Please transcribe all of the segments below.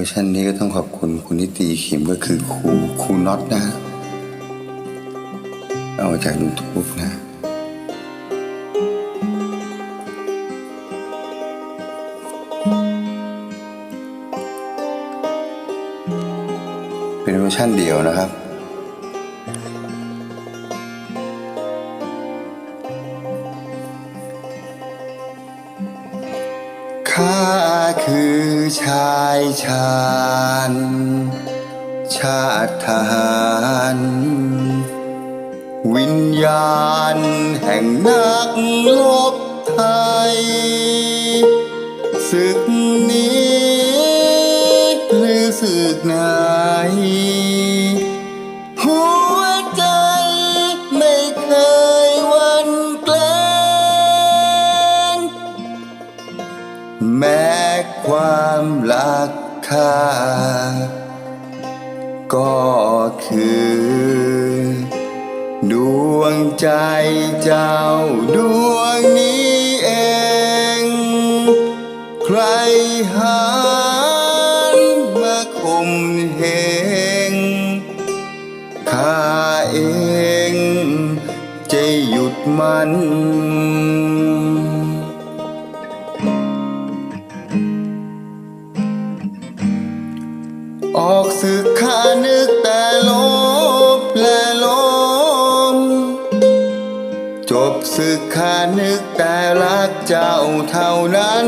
วอร์ชันนี้ก็ต้องขอบคุณคุณที่ตีเข็มก็คือครูครูน็อตนะ เอามาจากยูทูบนะเป็นเวอร์ชันเดียวนะครับ ข้าคือชายชาญชาติทหารวิญญาณแห่งนักลบไทยศึกนี้หรือศึกไหน ความรักค่า ก็คือ ดวงใจเจ้าดวงนี้เอง ใครหานมาคมเหงข้าเองจะหยุดมัน ออกศึกข้านึกแต่ลบและลม จบศึกข้านึกแต่รักเจ้าเท่านั้น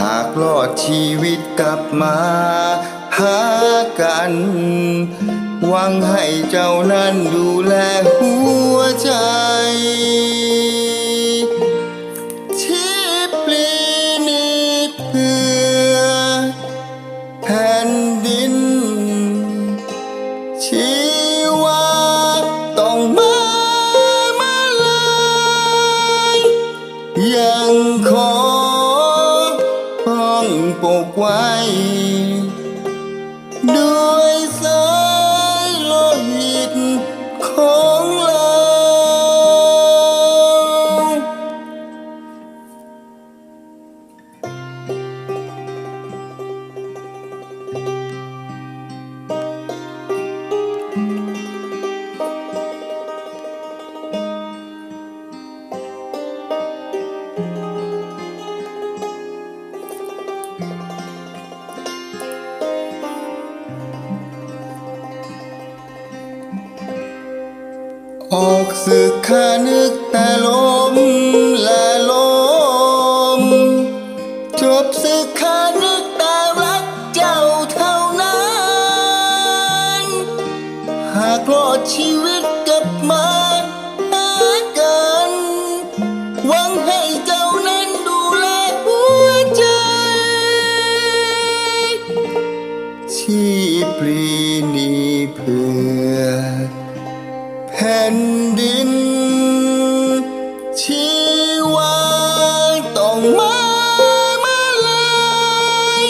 หากรอดชีวิตกลับมาหากัน หวังให้เจ้านั้นดูแลหัว องปกไว้ด้ว ออกศึกข้านึกแต่ลมและลม จบศึกข้านึกแต่รักเจ้าเท่านั้น หากรอดชีวิตกับมาหากัน หวังให้เจ้านั้นดูแลหัวใจชีพลีนีเพื่อ แผ่นดิน ชีวาต้องมามาลาย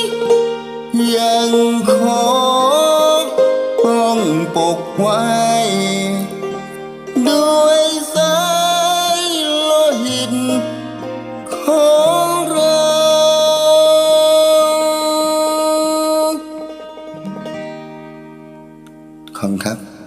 ยังขอป้องปกไว้ ด้วยสายโลหิตของเราขอบคุณครับ